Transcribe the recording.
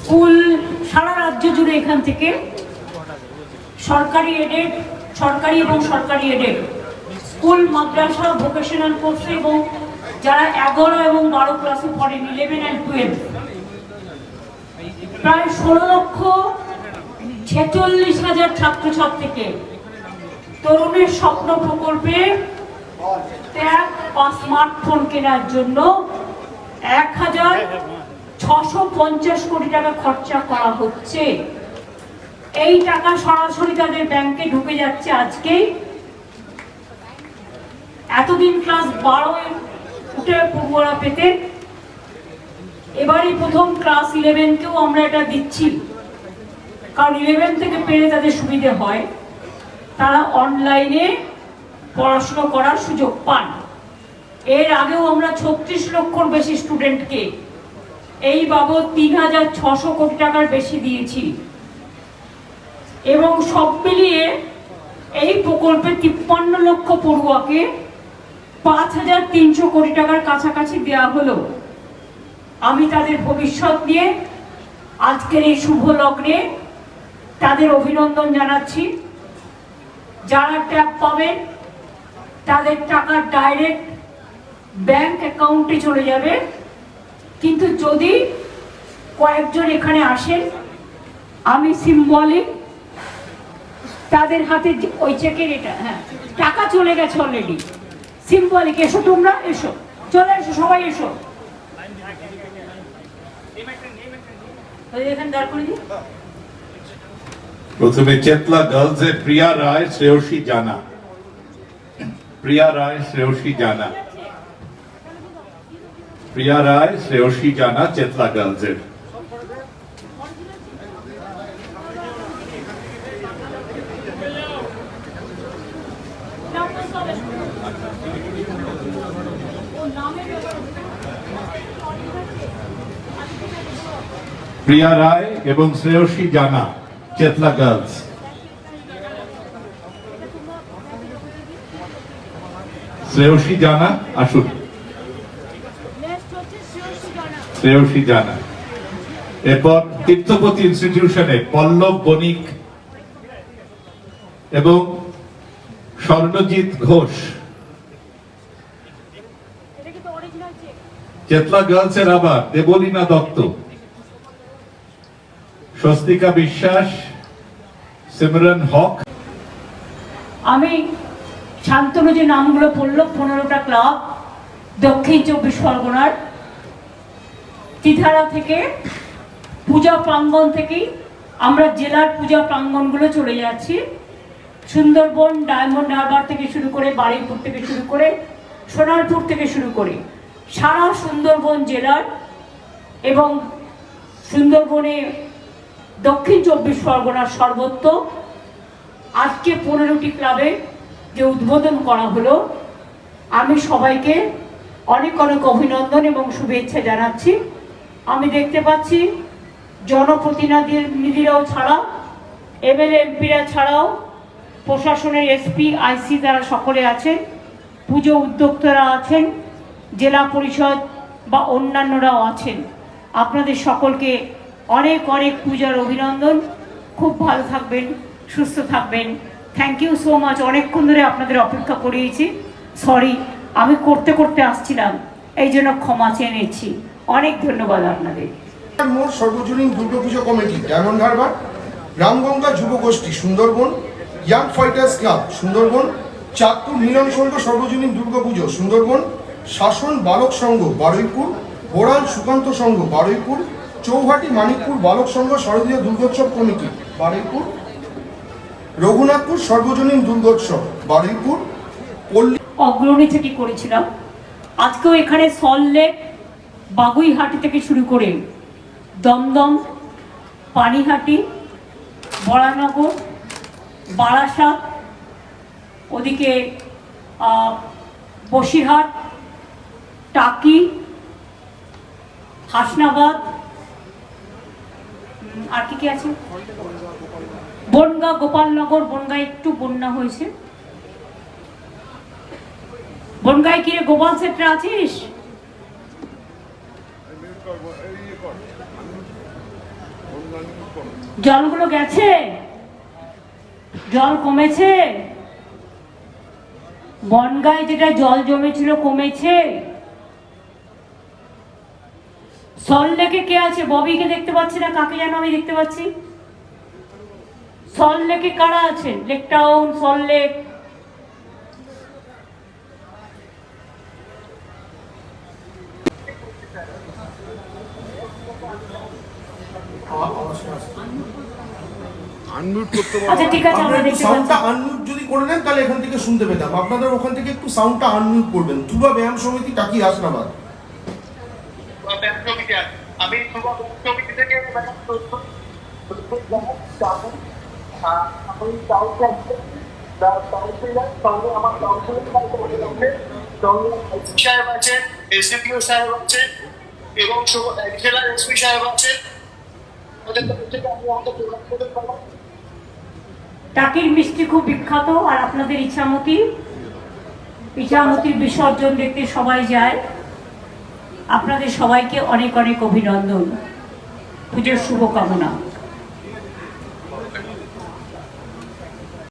School সারা রাজ্য জুড়ে এখান থেকে সরকারি এডেড সরকারি এবং সরকারি এডেড স্কুল, মাদ্রাসা ভোকেশনাল কোর্স এবং যারা এগারো এবং বারো ক্লাসে পড়েন ইলেভেন অ্যান্ড টুয়েলভ প্রায় ষোলো লক্ষ ছেচল্লিশ হাজার ছাত্রছাত্রীকে তরুণের স্বপ্ন প্রকল্পে ট্যাব বা স্মার্টফোন কেনার জন্য এক হাজার ছশো পঞ্চাশ কোটি টাকা খরচা করা হচ্ছে। এই টাকা সরাসরি তাদের ব্যাংকে ঢুকে যাচ্ছে আজকেই এতদিন ক্লাস বারো উঠে পড়ুয়ারা পেতেন এবারই প্রথম ক্লাস ইলেভেনকেও আমরা এটা দিচ্ছি। কারণ ইলেভেন থেকে পেলে তাদের সুবিধে হয়। তারা অনলাইনে পড়াশুনো করার সুযোগ পান। এর আগেও আমরা ছত্রিশ লক্ষর বেশি স্টুডেন্টকে এই বাবদ তিন হাজার ছশো কোটি টাকার বেশি দিয়েছি। এবং সব মিলিয়ে এই প্রকল্পে তিপ্পান্ন লক্ষ পড়ুয়াকে পাঁচ হাজার তিনশো কোটি টাকার কাছাকাছি দেওয়া হলো। আমি তাদের ভবিষ্যৎ নিয়ে আজকের এই শুভ লগ্নে তাদের অভিনন্দন জানাচ্ছি। যারা ট্যাপ পাবেন, তাদের টাকা ডাইরেক্ট ব্যাংক অ্যাকাউন্টে চলে যাবে। কিন্তু যদি কয়েকজন এখানে আসেন, আমি সিম্বলিক তাদের হাতে ওই চেকের এটা হ্যাঁ টাকা চলে গেছে অলরেডি সিম্বলিক এসো তোমরা, এসো, চলে এসো, সবাই এসো। প্রথমে চেতলা গার্লস প্রিয়া রায় শ্রেয়সী জানা। প্রিয়া রায় শ্রেয়সী জানা। প্রিয়া রায়, শ্রেয়সী জানা, চেতলা গার্লস এর। প্রিয়া রায় এবং শ্রেয়সী জানা, চেতলা গার্লস। শ্রেয়সী জানা, আসুন। শ্রেয়সী জানা এরপর তীর্থপতি ইনস্টিটিউশনে পল্লব বণিক এবং স্বর্ণজিৎ ঘোষ। চেতলা গার্লসের আবার দেবলীনা দত্ত। স্বস্তিকা বিশ্বাস, সিমরন হক। আমি শান্তনু যে নামগুলো পড়ল, পনেরোটা ক্লাব, দক্ষিণ চব্বিশ পরগনার তিধারা থেকে, পূজা প্রাঙ্গণ থেকেই আমরা জেলার পূজা প্রাঙ্গণগুলো চলে যাচ্ছি। সুন্দরবন, ডায়মন্ড হারবার থেকে শুরু করে, বারুইপুর থেকে শুরু করে, সোনারপুর থেকে শুরু করে, সারা সুন্দরবন জেলার এবং সুন্দরবনে দক্ষিণ চব্বিশ পরগনার সর্বত্র আজকে পনেরোটি ক্লাবে যে উদ্বোধন করা হলো, আমি সবাইকে অনেক অনেক অভিনন্দন এবং শুভেচ্ছা জানাচ্ছি। আমি দেখতে পাচ্ছি জনপ্রতিনিধিরাও ছাড়া, এমএলএ, এমপিরা ছাড়াও প্রশাসনের এসপি, আইসি তারা সকলে আছেন পুজো উদ্যোক্তারা আছেন, জেলা পরিষদ বা অন্যান্যরাও আছেন। আপনাদের সকলকে অনেক অনেক পূজার অভিনন্দন। খুব ভালো থাকবেন, সুস্থ থাকবেন। থ্যাংক ইউ সো মাচ অনেকক্ষণ ধরে আপনাদের অপেক্ষা করিয়েছি। সরি আমি করতে করতে আসছিলাম। এই জন্য ক্ষমা চেয়ে নিচ্ছি। অনেক ধন্যবাদ আপনাদের। মোড় সর্বজনীন দুর্গাপুজো কমিটি ডায়মন্ড হারবার রামগঙ্গা যুব গোষ্ঠী Sundarban young fighters club Sundarban Chandpur Milan Sangha সর্বজনীন দুর্গাপুজো সুন্দরবন শাসন বালক সংঘ বারুইপুর বোড়াল সুকান্ত সংঘ বারুইপুর চৌহাটি মানিকপুর বালক সংঘ শারদীয় দুর্গোৎসব কমিটি বারুইপুর রঘুনাথপুর সর্বজনীন দুর্গোৎসব বারুইপুর পল্লী অগ্রণী থেকে করেছিলাম। আজকেও এখানে সল্টলেক বাগুইহাটি থেকে শুরু করে দমদম, পানিহাটি, বরানগর, বারাসাত, ওদিকে বসিরহাট, টাকি, হাসনাবাদ আর কি কি আছে? বনগা, গোপালনগর বনগাঁ একটু বন্যা হয়েছে। বনগায় কিরে গোপাল সেক্টর আছিস? জলগুলো গেছে? জল কমেছে? বনগায় যেটা জল জমেছিল কমেছে? সল লেকে কে আছে? ববিকে দেখতে পাচ্ছি না? কাকে যেন আমি দেখতে পাচ্ছি? সল লেকে কারা আছেন লেক টাউন সল লেক আনমিউট করতে আচ্ছা ঠিক আছে আমরা দেখতে সাউন্ডটা আনমিউট যদি করে নেন তাহলে এখান থেকে শুনতে পেতাম। আপনাদের ওখান থেকে একটু সাউন্ডটা আনমিউট করবেন। তুবা ব্যায়াম সমিতি টাকি হাসনাবাদ? আমি থেকে আমার কাউন্সিলর সঙ্গে সাহেব আছেন এসডিপিও সাহেব আছেন এবং জেলার এসপি সাহেব আছেন টাকির মিষ্টি খুব বিখ্যাত আর আপনাদের ইচ্ছামতি ইচ্ছামতির বিসর্জন দেখতে সবাই যায়। আপনাদের সবাইকে অনেক অনেক অভিনন্দন। পুজোর শুভকামনা।